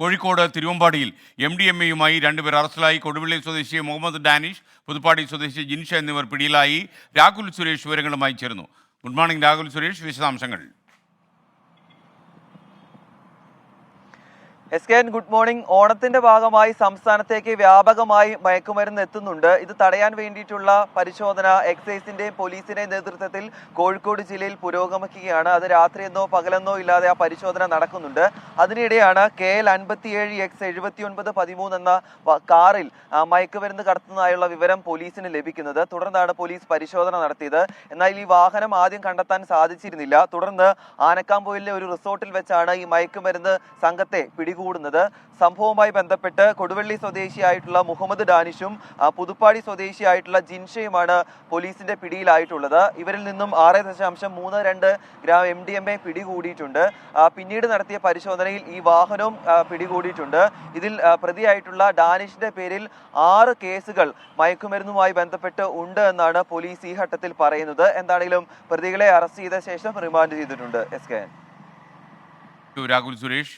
കോഴിക്കോട് തിരുവമ്പാടിയിൽ M D M എയുമായി രണ്ടുപേർ അറസ്റ്റിലായി. കൊടുവള്ളി സ്വദേശി മുഹമ്മദ് ഡാനിഷ് പുതുപ്പാടി സ്വദേശി ജിൻഷ എന്നിവർ പിടിയിലായി. രാഹുൽ സുരേഷ് വിവരങ്ങളുമായി ചേർന്നു ഗുഡ് മോർണിംഗ് രാഹുൽ സുരേഷ് വിശദാംശങ്ങൾ. S K N good morning. ഓണത്തിന്റെ ഭാഗമായി സംസ്ഥാനത്തേക്ക് വ്യാപകമായി മയക്കുമരുന്ന് എത്തുന്നുണ്ട്. ഇത് തടയാൻ വേണ്ടിയിട്ടുള്ള പരിശോധന എക്സൈസിന്റെയും പോലീസിന്റെയും നേതൃത്വത്തിൽ കോഴിക്കോട് ജില്ലയിൽ പുരോഗമിക്കുകയാണ്. അത് രാത്രിയെന്നോ പകലെന്നോ ഇല്ലാതെ ആ പരിശോധന നടക്കുന്നുണ്ട്. അതിനിടെയാണ് കെ എൽ അൻപത്തിയേഴ് എക്സ് എഴുപത്തി ഒൻപത് പതിമൂന്ന് എന്ന കാറിൽ മയക്കുമരുന്ന് കടത്തുന്നതായുള്ള വിവരം പോലീസിന് ലഭിക്കുന്നത്. തുടർന്നാണ് പോലീസ് പരിശോധന നടത്തിയത്. എന്നാൽ ഈ വാഹനം ആദ്യം കണ്ടെത്താൻ സാധിച്ചിരുന്നില്ല. തുടർന്ന് ആനക്കാംപോയിലെ ഒരു റിസോർട്ടിൽ വെച്ചാണ് ഈ മയക്കുമരുന്ന് സംഘത്തെ പിടികൂടുന്നത് സംഭവവുമായി ബന്ധപ്പെട്ട് കൊടുവള്ളി സ്വദേശിയായിട്ടുള്ള മുഹമ്മദ് ഡാനിഷും പുതുപ്പാടി സ്വദേശിയായിട്ടുള്ള ജിൻഷയുമാണ് പോലീസിന്റെ പിടിയിലായിട്ടുള്ളത്. ഇവരിൽ നിന്നും ആറ് ദശാംശം മൂന്ന് രണ്ട് gram M D M A പിടികൂടിയിട്ടുണ്ട്. പിന്നീട് നടത്തിയ പരിശോധനയിൽ ഈ വാഹനവും പിടികൂടിയിട്ടുണ്ട്. ഇതിൽ പ്രതിയായിട്ടുള്ള ഡാനിഷിന്റെ പേരിൽ ആറ് കേസുകൾ മയക്കുമരുന്നുമായി ബന്ധപ്പെട്ട് ഉണ്ട് എന്നാണ് പോലീസ് ഈ ഘട്ടത്തിൽ പറയുന്നത്. എന്താണെങ്കിലും പ്രതികളെ അറസ്റ്റ് ചെയ്ത ശേഷം റിമാൻഡ് ചെയ്തിട്ടുണ്ട്. S K Rahul Suresh.